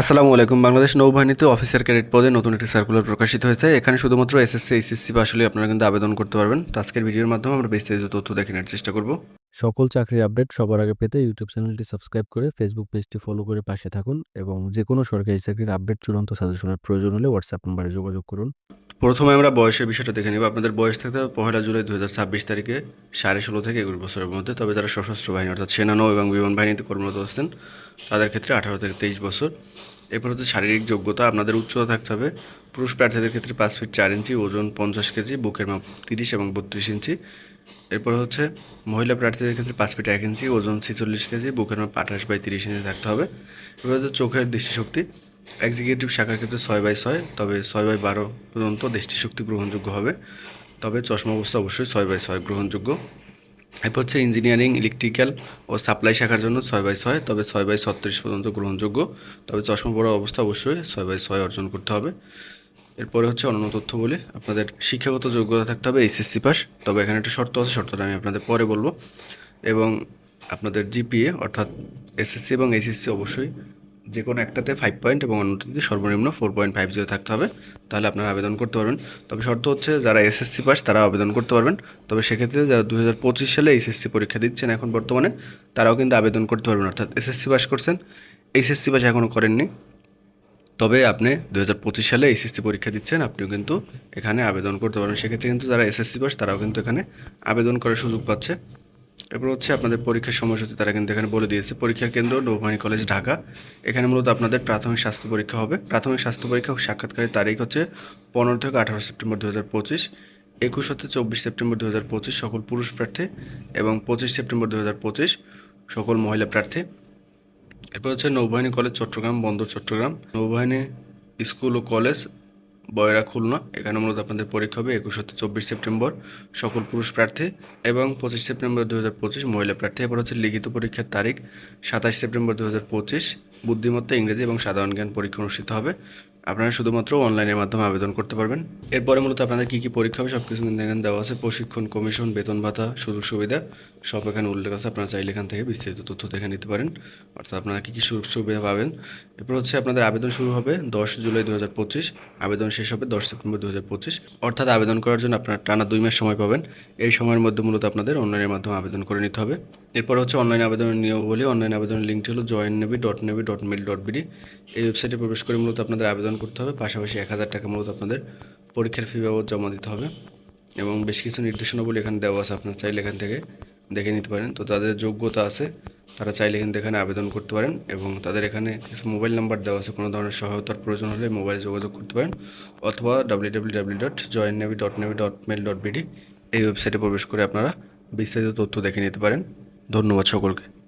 আসসালামু আলাইকুম। Bangladesh নৌবাহিনীতে officer cadet পদে নতুন একটি সার্কুলার প্রকাশিত হয়েছে। এখানে শুধুমাত্র এসএসসি, এইচএসসি বা আসলে আপনারা কিন্তু আবেদন করতে পারবেন। তো আজকের ভিডিওর মাধ্যমে আমরা বিস্তারিত তথ্য দেখে নেওয়ার চেষ্টা করব। সকল চাকরির আপডেট সবার আগে পেতে ইউটিউব চ্যানেলটি সাবস্ক্রাইব করে ফেসবুক পেজটি ফলো করে পাশে থাকুন এবং যে কোনো সরকারি চাকরির আপডেট চূড়ান্ত সাজেশনের প্রয়োজন হলে হোয়াটসঅ্যাপ নম্বরে যোগাযোগ করুন। প্রথমে আমরা বয়সের বিষয়টা দেখে নিব। আপনাদের বয়স থাকতে হবে পহেলা জুলাই দু হাজার ছাব্বিশ তারিখে সাড়ে ষোলো থেকে একুশ বছরের মধ্যে। তবে যারা সশস্ত্র বাহিনী অর্থাৎ সেনা নৌ এবং বিমান বাহিনীতে কর্মরত আছেন, তাদের ক্ষেত্রে আঠারো থেকে তেইশ বছর। এরপর হচ্ছে শারীরিক যোগ্যতা, আপনাদের উচ্চতা থাকতে হবে। পুরুষ প্রার্থীদের ক্ষেত্রে পাঁচ ফিট চার ইঞ্চি, ওজন পঞ্চাশ কেজি, বুকের মাপ তিরিশ এবং বত্রিশ ইঞ্চি। এরপর হচ্ছে মহিলা প্রার্থীদের ক্ষেত্রে পাঁচ ফিট এক ইঞ্চি, ওজন ছেচল্লিশ কেজি, বুকের মাপ আঠাশ বাই তিরিশ ইঞ্চি থাকতে হবে। এবার হচ্ছে চোখের দৃষ্টিশক্তি এক্সিকিউটিভ শাখার ক্ষেত্রে ছয় বাই ছয়, তবে ছয় বাই বারো পর্যন্ত দৃষ্টিশক্তি গ্রহণযোগ্য হবে। তবে চশমা অবস্থা অবশ্যই ছয় বাই ছয় গ্রহণযোগ্য। এরপর হচ্ছে ইঞ্জিনিয়ারিং ইলেকট্রিক্যাল ও সাপ্লাই শাখার জন্য ছয় বাই ছয়, তবে ছয় বাই ছত্রিশ পর্যন্ত গ্রহণযোগ্য। তবে চশমা পড়া অবস্থা অবশ্যই ছয় বাই ছয় অর্জন করতে হবে। এরপরে হচ্ছে অন্যান্য তথ্য বলি আপনাদের শিক্ষাগত যোগ্যতা থাকতে হবে এইচএসসি পাস তবে এখানে একটা শর্ত আছে, শর্তটা আমি আপনাদের পরে বলব। এবং আপনাদের জিপিএ অর্থাৎ এসএসসি এবং এইচএসসি অবশ্যই যে কোনো একটাতে ফাইভ পয়েন্ট এবং অন্যটিতে সর্বনিম্ন ফোর পয়েন্ট ফাইভ জিরো থাকতে হবে, তাহলে আপনারা আবেদন করতে পারবেন। তবে শর্ত হচ্ছে যারা এসএসসি পাস তারা আবেদন করতে পারবেন। তবে সেক্ষেত্রে যারা দু হাজার পঁচিশ সালে এইচএসসি পরীক্ষা দিচ্ছেন এখন বর্তমানে, তারাও কিন্তু আবেদন করতে পারবেন। অর্থাৎ এসএসসি পাস করছেন এইচএসসি পাস এখনও করেননি। তবে আপনি দু হাজার পঁচিশ সালে এসএসসি পরীক্ষা দিচ্ছেন, আপনিও কিন্তু এখানে আবেদন করতে পারবেন। সেক্ষেত্রে কিন্তু যারা এসএসসি পাস তারাও কিন্তু এখানে আবেদন করার সুযোগ পাচ্ছে। এরপর হচ্ছে আপনাদের পরীক্ষার সময়সূচি তারা কিন্তু এখানে বলে দিয়েছে পরীক্ষার কেন্দ্র, নৌবাহিনী কলেজ, ঢাকা। এখানে মূলত আপনাদের প্রাথমিক স্বাস্থ্য পরীক্ষা হবে। প্রাথমিক স্বাস্থ্য পরীক্ষা সাক্ষাৎকারের তারিখ হচ্ছে পনেরো থেকে আঠারো সেপ্টেম্বর দু হাজার পঁচিশ, একুশ হতে চব্বিশ সেপ্টেম্বর দু হাজার পঁচিশ, সকল পুরুষ প্রার্থী এবং পঁচিশ সেপ্টেম্বর দু হাজার পঁচিশ, সকল মহিলা প্রার্থী। এরপর হচ্ছে নৌবাহিনী কলেজ, চট্টগ্রাম, বন্দর, চট্টগ্রাম। নৌবাহিনী স্কুল ও কলেজ বয়রা খুলনা এখানে মূলত আপনাদের পরীক্ষা হবে একুশ হতে চব্বিশ সেপ্টেম্বর, সকল পুরুষ প্রার্থী এবং পঁচিশ সেপ্টেম্বর দু হাজার পঁচিশ মহিলা প্রার্থী। এবার হচ্ছে লিখিত পরীক্ষার তারিখ, সাতাশ সেপ্টেম্বর দু হাজার পঁচিশ। বুদ্ধিমত্তা, ইংরেজি এবং সাধারণ জ্ঞান পরীক্ষা অনুষ্ঠিত হবে। আপনারা শুধুমাত্র অনলাইনের মাধ্যমে আবেদন করতে পারবেন। এরপরে মূলত আপনাদের কী কী পরীক্ষা হবে সব কিছু কিন্তু এখানে দেওয়া আছে। প্রশিক্ষণ কমিশন, বেতন ভাতা, সুযোগ সুবিধা, সব এখানে উল্লেখ আছে। আপনারা চাইলে এখান থেকে বিস্তারিত তথ্য দেখে নিতে পারেন। অর্থাৎ আপনারা কী কী সুযোগ সুবিধা পাবেন। এরপর হচ্ছে আপনাদের আবেদন শুরু হবে দশ জুলাই দু হাজার পঁচিশ। আবেদন শেষ হবে দশ সেপ্টেম্বর দু হাজার পঁচিশ। অর্থাৎ আবেদন করার জন্য আপনারা টানা দুই মাস সময় পাবেন। এই সময়ের মধ্যে মূলত আপনাদের অনলাইনের মাধ্যমে আবেদন করে নিতে হবে। এরপর হচ্ছে অনলাইন আবেদনের নিয়ম বলি অনলাইন আবেদনের লিঙ্কটি হলো join navy dot navy dot mil dot BD এই ওয়েবসাইটে প্রবেশ করে মূলত আপনাদের আবেদন করতে হবে। পাশাপাশি এক হাজার টাকা মূলত আপনাদের পরীক্ষার ফি বাবদ জমা দিতে হবে এবং বেশ কিছু নির্দেশনাবলী এখানে দেওয়া আছে। আপনার চাইলে এখান থেকে দেখে নিতে পারেন। তো তাদের যোগ্যতা আছে, তারা চাইলে কিন্তু এখানে আবেদন করতে পারেন এবং তাদের এখানে কিছু মোবাইল নাম্বার দেওয়া আছে। কোনো ধরনের সহায়তার প্রয়োজন হলে মোবাইলে যোগাযোগ করতে পারেন অথবা W W W dot join navy dot navy dot mil dot BD এই ওয়েবসাইটে প্রবেশ করে আপনারা বিস্তারিত তথ্য দেখে নিতে পারেন। ধন্যবাদ সকলকে।